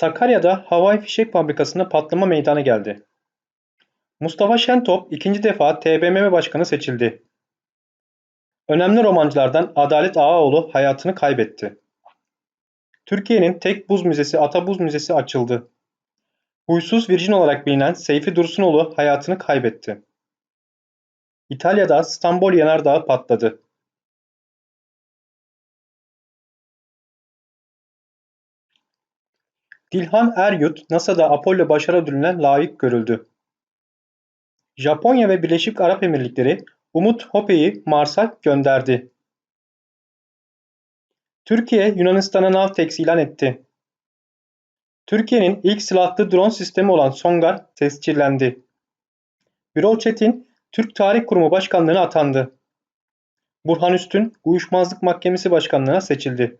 Sakarya'da havai fişek fabrikasında patlama meydana geldi. Mustafa Şentop ikinci defa TBMM Başkanı seçildi. Önemli romancılardan Adalet Ağaoğlu hayatını kaybetti. Türkiye'nin tek buz müzesi Ata Buz Müzesi açıldı. Huysuz Virjin olarak bilinen Seyfi Dursunoğlu hayatını kaybetti. İtalya'da İstanbul Yanardağı patladı. Dilhan Eryurt, NASA'da Apollo başarı ödülüne layık görüldü. Japonya ve Birleşik Arap Emirlikleri Umut Hope'yi Mars'a gönderdi. Türkiye Yunanistan'a Navtex ilan etti. Türkiye'nin ilk silahlı drone sistemi olan Songar tescillendi. Birol Çetin, Türk Tarih Kurumu Başkanlığı'na atandı. Burhan Üstün, Uyuşmazlık Mahkemesi Başkanlığı'na seçildi.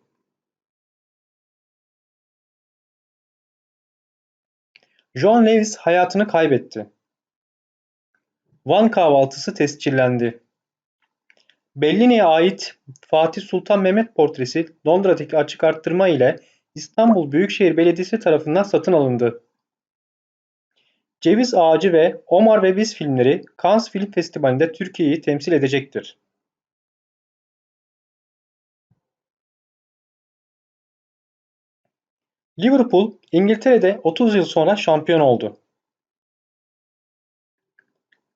John Lewis hayatını kaybetti. Van kahvaltısı tescillendi. Bellini'ye ait Fatih Sultan Mehmet portresi Londra'daki açık arttırma ile İstanbul Büyükşehir Belediyesi tarafından satın alındı. Ceviz Ağacı ve Omar ve Biz filmleri Cannes Film Festivali'nde Türkiye'yi temsil edecektir. Liverpool, İngiltere'de 30 yıl sonra şampiyon oldu.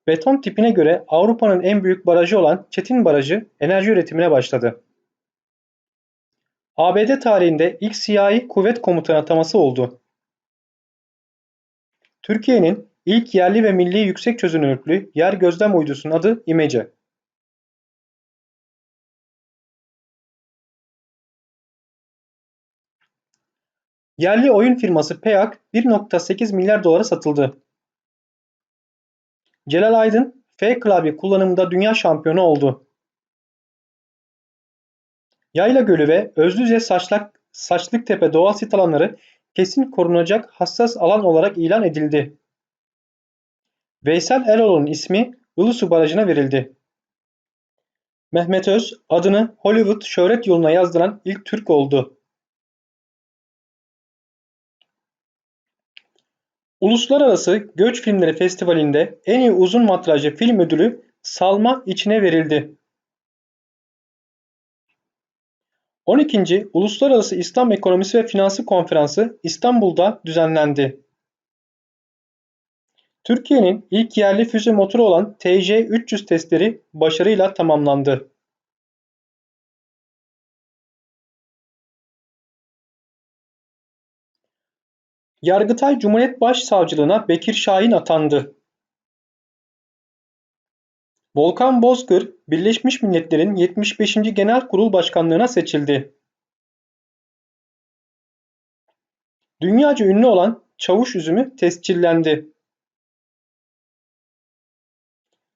Beton tipine göre Avrupa'nın en büyük barajı olan Çetin Barajı enerji üretimine başladı. ABD tarihinde ilk siyahi kuvvet komutanı ataması oldu. Türkiye'nin ilk yerli ve milli yüksek çözünürlüklü yer gözlem uydusunun adı İmece. Yerli oyun firması Peak 1.8 milyar dolara satıldı. Celal Aydın F klavye kullanımında dünya şampiyonu oldu. Yayla Gölü ve Özlüce Saçlak, Saçlıktepe doğal sit alanları kesin korunacak hassas alan olarak ilan edildi. Veysel Eroğlu'nun ismi Ilısu Barajı'na verildi. Mehmet Öz adını Hollywood şöhret yoluna yazdıran ilk Türk oldu. Uluslararası Göç Filmleri Festivali'nde en iyi uzun matrajlı film ödülü Salma İçine verildi. 12. Uluslararası İslam Ekonomisi ve Finansı Konferansı İstanbul'da düzenlendi. Türkiye'nin ilk yerli füze motoru olan TJ-300 testleri başarıyla tamamlandı. Yargıtay Cumhuriyet Başsavcılığına Bekir Şahin atandı. Volkan Bozkır, Birleşmiş Milletler'in 75. Genel Kurul Başkanlığına seçildi. Dünyaca ünlü olan çavuş üzümü tescillendi.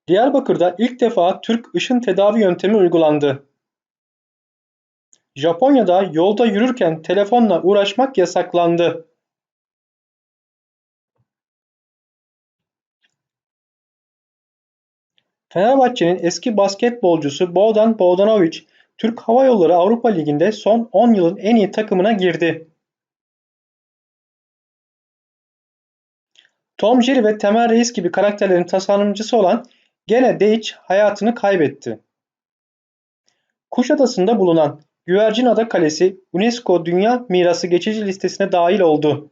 Diyarbakır'da ilk defa Türk ışın tedavi yöntemi uygulandı. Japonya'da yolda yürürken telefonla uğraşmak yasaklandı. Fenerbahçe'nin eski basketbolcusu Boğdan Bogdanovic, Türk Hava Yolları Avrupa Ligi'nde son 10 yılın en iyi takımına girdi. Tom Jerry ve Temel Reis gibi karakterlerin tasarımcısı olan Gene Deitch hayatını kaybetti. Kuşadası'nda bulunan Güvercinada Kalesi UNESCO Dünya Mirası geçici listesine dahil oldu.